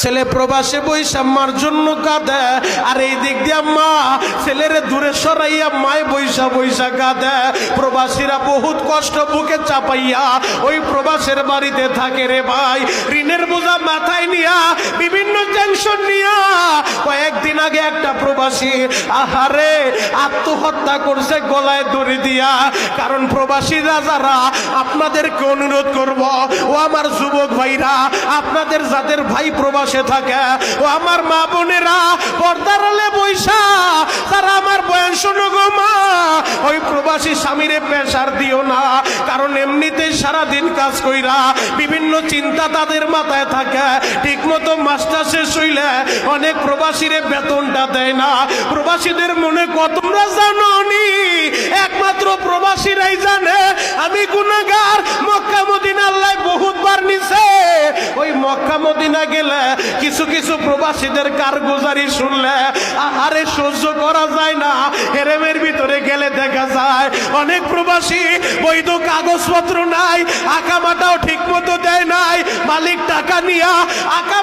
ছেলে প্রবাসে বৈশাম্মার জন্য কাঁদে, আর এই দিক দিয়ে মা ছেলের দূরে সরাইয়া মায় বৈশা বৈশা কাঁদে। প্রবাসীরা বহুত কষ্ট বুকে চাপাইয়া ওই প্রবাসের বাড়িতে থাকে রে ভাই। ঋণের বোঝা মাথায় নিয়া বিভিন্ন টেনশন নিয়া আগে একটা প্রবাসী, আহারে, আত্মহত্যা করছে, গলায় দড়ি দিয়া। কারণ প্রবাসী রাজারা আপনাদেরকে অনুরোধ করব, ও আমার যুবক ভাইরা, আপনাদের যাদের ভাই প্রবাসে থাকে, ও আমার মা বোনেরা, পর্দার আলে বৈশা তারা আমার বয়ান শোনো গো মা ওই প্রবাসী স্বামীরে প্রেশার দিও না। কারণ এমনিতেই সারাদিন কাজ কইরা বিভিন্ন চিন্তা তাদের মাথায় থাকে। ঠিকমতো মাস্টার শেষ হইলে অনেক প্রবাসীরে বেতনটা দেয় না। প্রবাসীদের মনে কত জানো নি একমাত্র প্রবাসীরাই জানে, আমি গুনাগার মদিনা গেলে কিছু কিছু প্রবাসীদের কারগুজারি শুনলে আরে সহ্য করা যায় না, হেরেমের ভিতরে গেলে দেখা যায়, অনেক প্রবাসী বৈধ কাগজপত্র নাই, আঁকা মাটাও ঠিক মতো দেয় নাই, মালিক টাকা নিয়ে আকামা